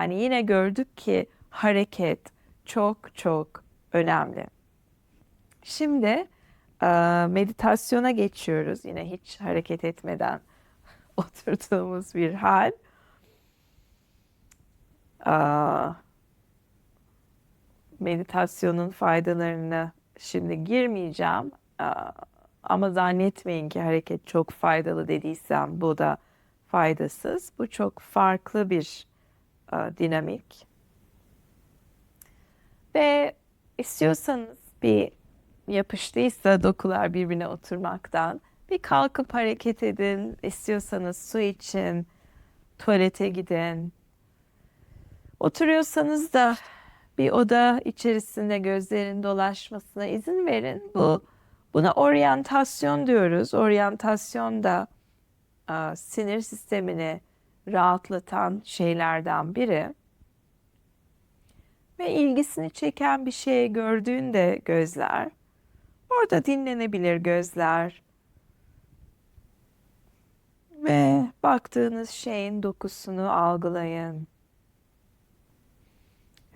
Yani yine gördük ki hareket çok çok önemli. Şimdi e, meditasyona geçiyoruz. Yine hiç hareket etmeden oturduğumuz bir hal. Aa, meditasyonun faydalarını şimdi girmeyeceğim. Aa, ama zannetmeyin ki hareket çok faydalı dediysem bu da faydasız. Bu çok farklı bir dinamik. Ve istiyorsanız bir yapıştıysa dokular birbirine oturmaktan bir kalkıp hareket edin. İstiyorsanız su için, tuvalete gidin. Oturuyorsanız da bir oda içerisinde gözlerin dolaşmasına izin verin. Bu buna oryantasyon diyoruz. Oryantasyon da a, sinir sistemini rahatlatan şeylerden biri. Ve ilgisini çeken bir şey gördüğünde gözler, orada dinlenebilir gözler. Ve baktığınız şeyin dokusunu algılayın.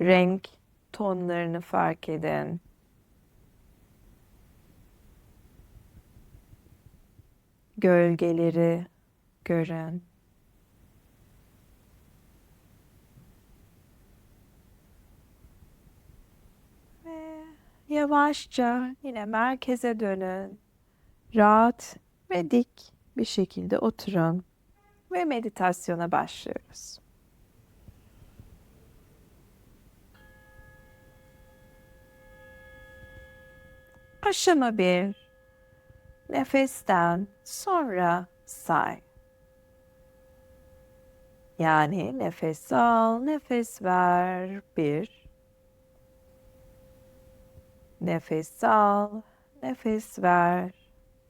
Renk tonlarını fark edin. Gölgeleri görün. Ve yavaşça yine merkeze dönün. Rahat ve dik bir şekilde oturun ve meditasyona başlıyoruz. Aşama bir. Nefesten sonra say. Yani nefes al, nefes ver. Bir. Nefes al, nefes ver.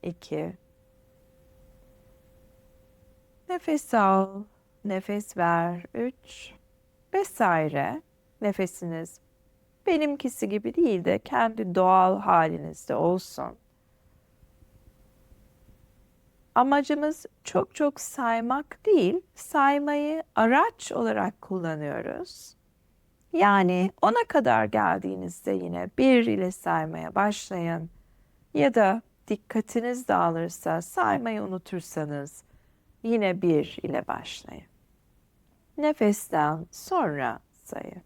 İki. Nefes al, nefes ver. Üç. Vesaire. Nefesiniz benimkisi gibi değil de kendi doğal halinizde olsun. Amacımız çok çok saymak değil, saymayı araç olarak kullanıyoruz. Yani ona kadar geldiğinizde yine bir ile saymaya başlayın. Ya da dikkatiniz dağılırsa saymayı unutursanız yine bir ile başlayın. Nefesten sonra sayın.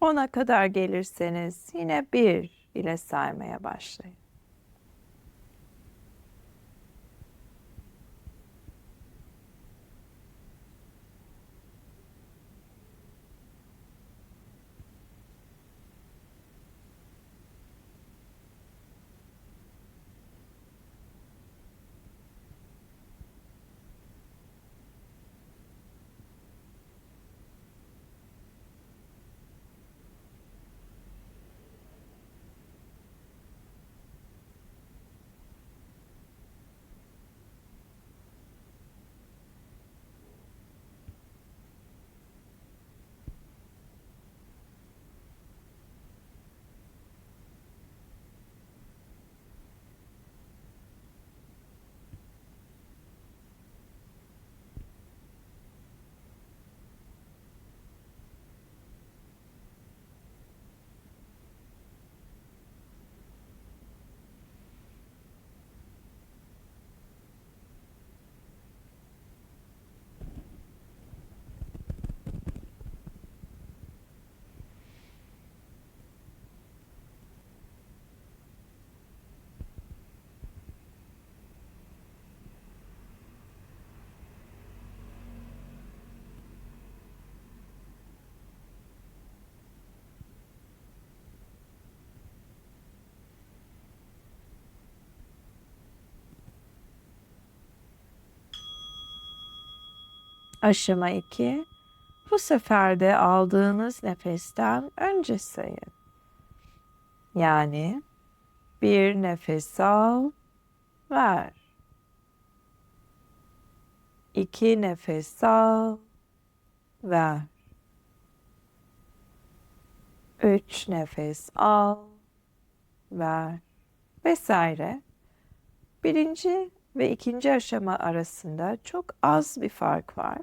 Ona kadar gelirseniz yine bir ile saymaya başlayın. Aşama 2. Bu sefer de aldığınız nefesten önce sayın. Yani bir nefes al, ver. İki nefes al, ver. Üç nefes al, ver. Vesaire. Birinci ve ikinci aşama arasında çok az bir fark var.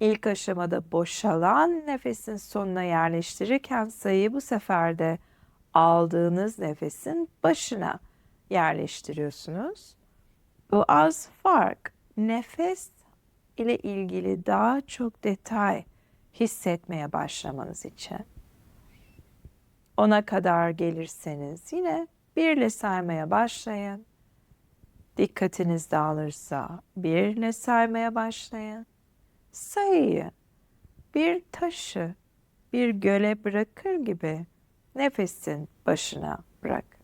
İlk aşamada boşalan nefesin sonuna yerleştirirken sayıyı bu sefer de aldığınız nefesin başına yerleştiriyorsunuz. Bu az fark nefes ile ilgili daha çok detay hissetmeye başlamanız için. Ona kadar gelirseniz yine birle saymaya başlayın. Dikkatiniz dağılırsa birle saymaya başlayın. Sayıyı bir taşı bir göle bırakır gibi nefesin başına bırak.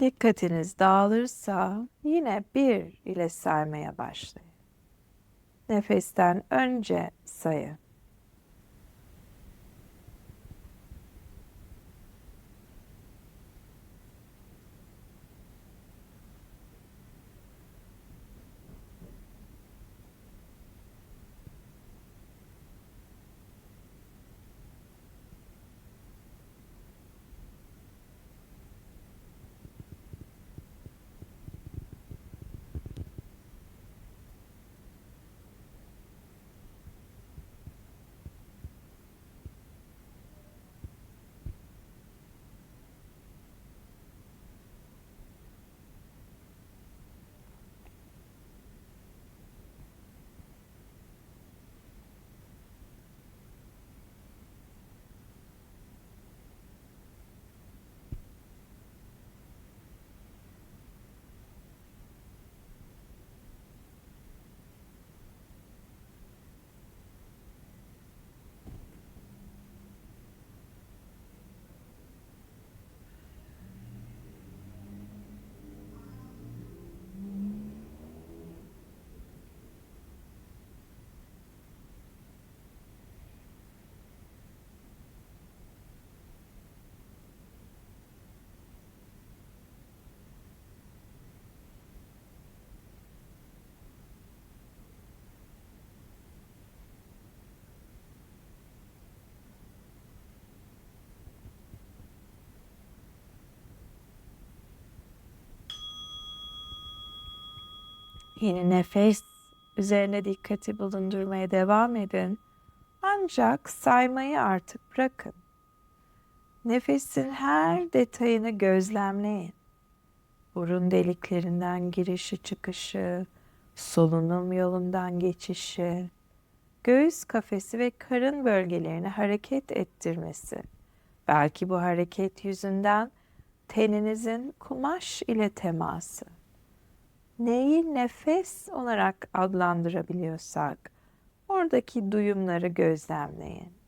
Dikkatiniz dağılırsa yine bir ile saymaya başlayın. Nefesten önce sayın. Yine nefes üzerine dikkati bulundurmaya devam edin. Ancak saymayı artık bırakın. Nefesin her detayını gözlemleyin. Burun deliklerinden girişi çıkışı, solunum yolundan geçişi, göğüs kafesi ve karın bölgelerini hareket ettirmesi. Belki bu hareket yüzünden teninizin kumaş ile teması neyi nefes olarak adlandırabiliyorsak oradaki duyumları gözlemleyin.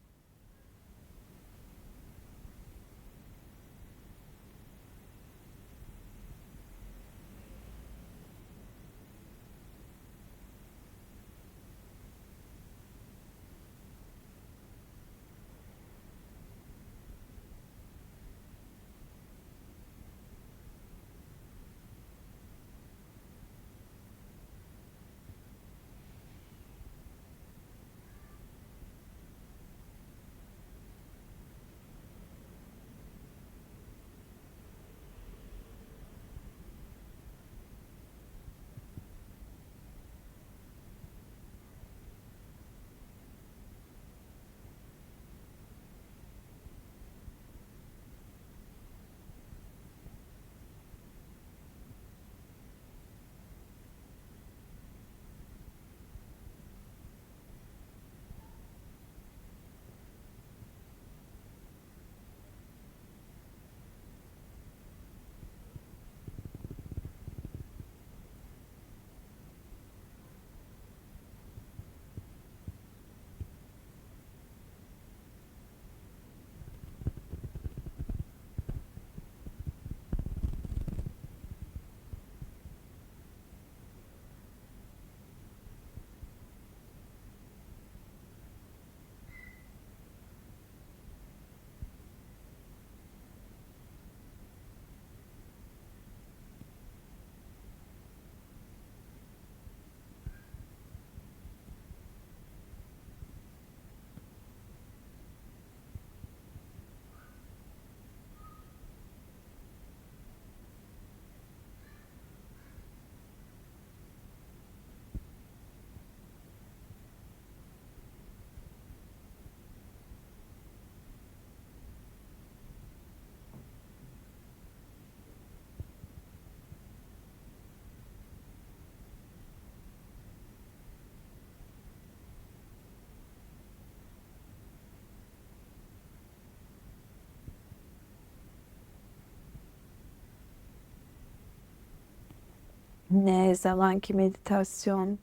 Ne zaman ki meditasyon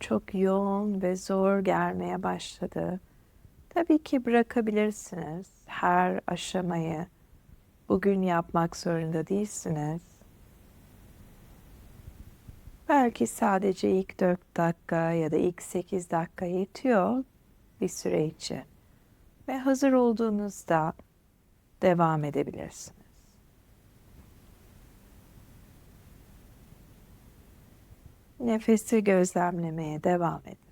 çok yoğun ve zor gelmeye başladı. Tabii ki bırakabilirsiniz. Her aşamayı bugün yapmak zorunda değilsiniz. Belki sadece ilk 4 dakika ya da ilk 8 dakika yetiyor bir süre için. Ve hazır olduğunuzda devam edebilirsiniz. Nefesi gözlemlemeye devam edin.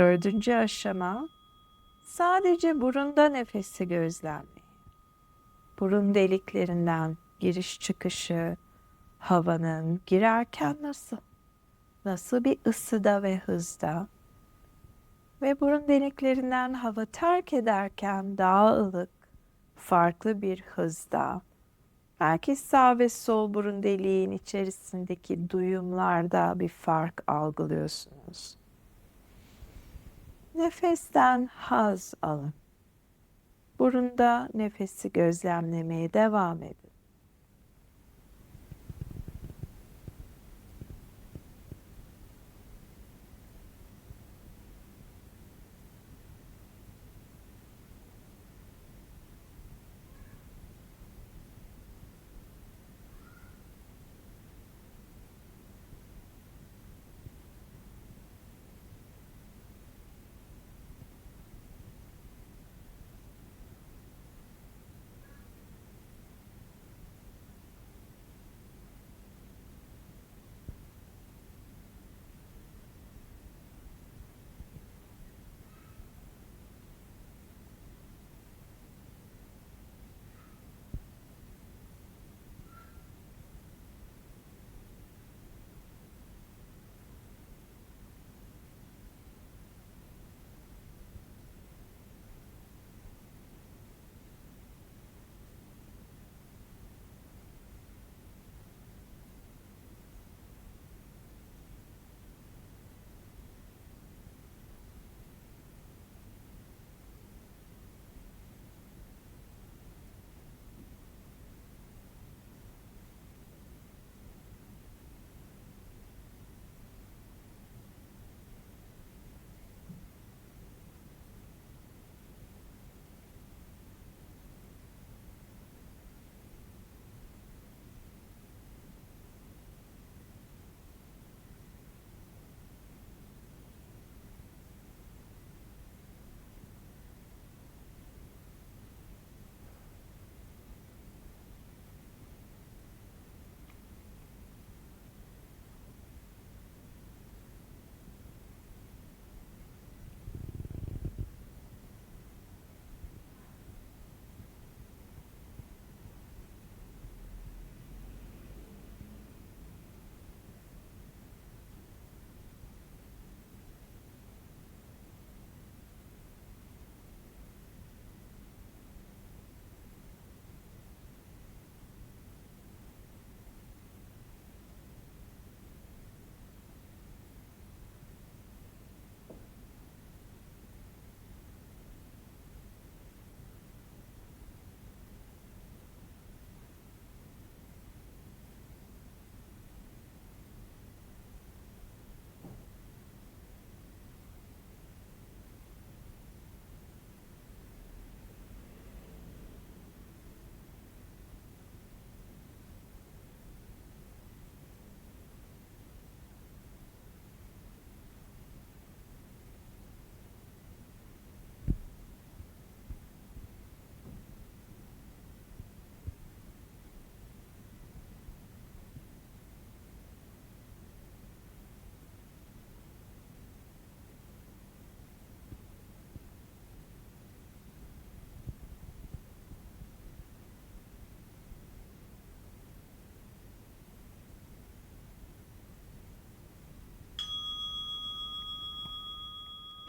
Dördüncü aşama sadece burunda nefesi gözlemleyin. Burun deliklerinden giriş çıkışı, havanın girerken nasıl? Nasıl bir ısıda ve hızda? Ve burun deliklerinden hava terk ederken daha ılık, farklı bir hızda. Belki sağ ve sol burun deliğin içerisindeki duyumlarda bir fark algılıyorsunuz. Nefesten haz alın. Burunda nefesi gözlemlemeye devam edin.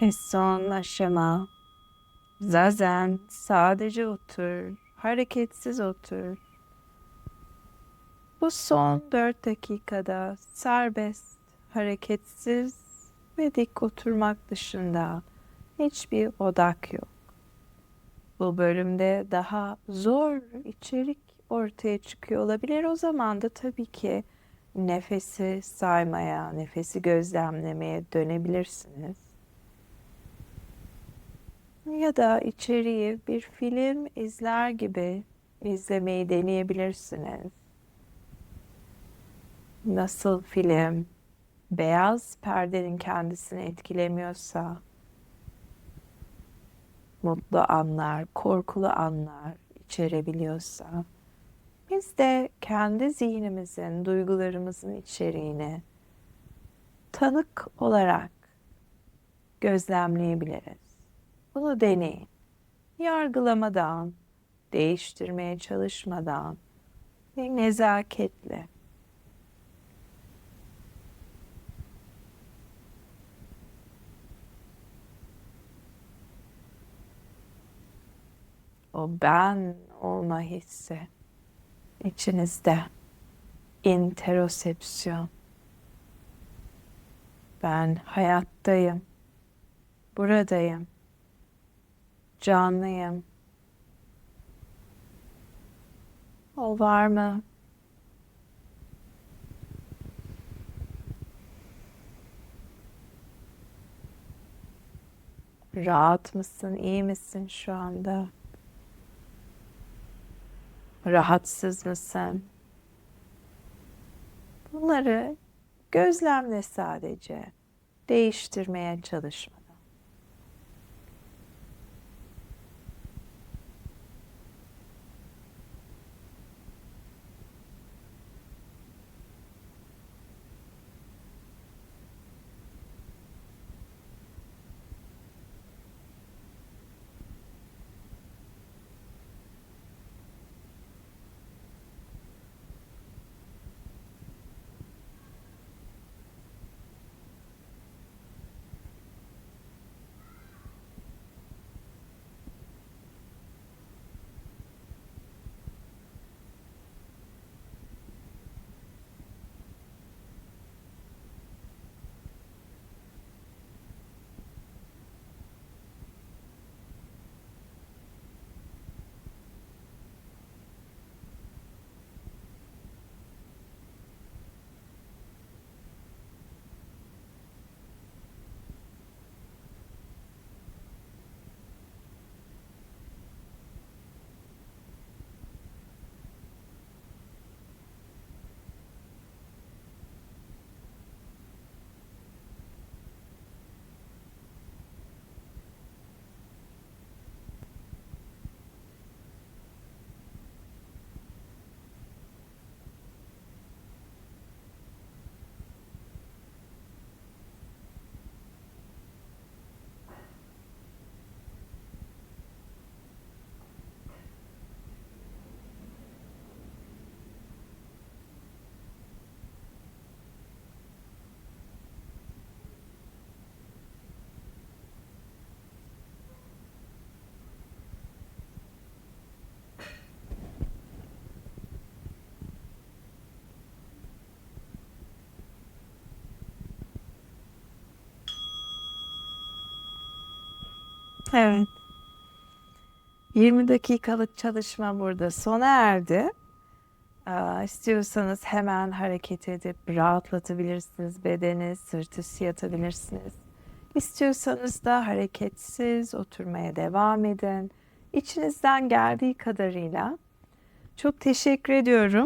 Ve son aşama zazen sadece otur, hareketsiz otur. Bu son 4 dakikada serbest, hareketsiz ve dik oturmak dışında hiçbir odak yok. Bu bölümde daha zor içerik ortaya çıkıyor olabilir. O zaman da tabii ki nefesi saymaya, nefesi gözlemlemeye dönebilirsiniz. Ya da içeriği bir film izler gibi izlemeyi deneyebilirsiniz. Nasıl film beyaz perdenin kendisini etkilemiyorsa, mutlu anlar, korkulu anlar içerebiliyorsa, biz de kendi zihnimizin, duygularımızın içeriğini tanık olarak gözlemleyebiliriz. Bunu deneyin. Yargılamadan, değiştirmeye çalışmadan ve nezaketle. O ben olma hissi içinizde interosepsiyon. Ben hayattayım. Buradayım. Canlıyım. O var mı? Rahat mısın? iyi misin şu anda? Rahatsız mısın? Bunları gözlemle sadece. Değiştirmeye çalışma. Evet. 20 dakikalık çalışma burada sona erdi. İstiyorsanız hemen hareket edip rahatlatabilirsiniz bedeni, sırt üstü yatabilirsiniz. İstiyorsanız da hareketsiz oturmaya devam edin. İçinizden geldiği kadarıyla. Çok teşekkür ediyorum.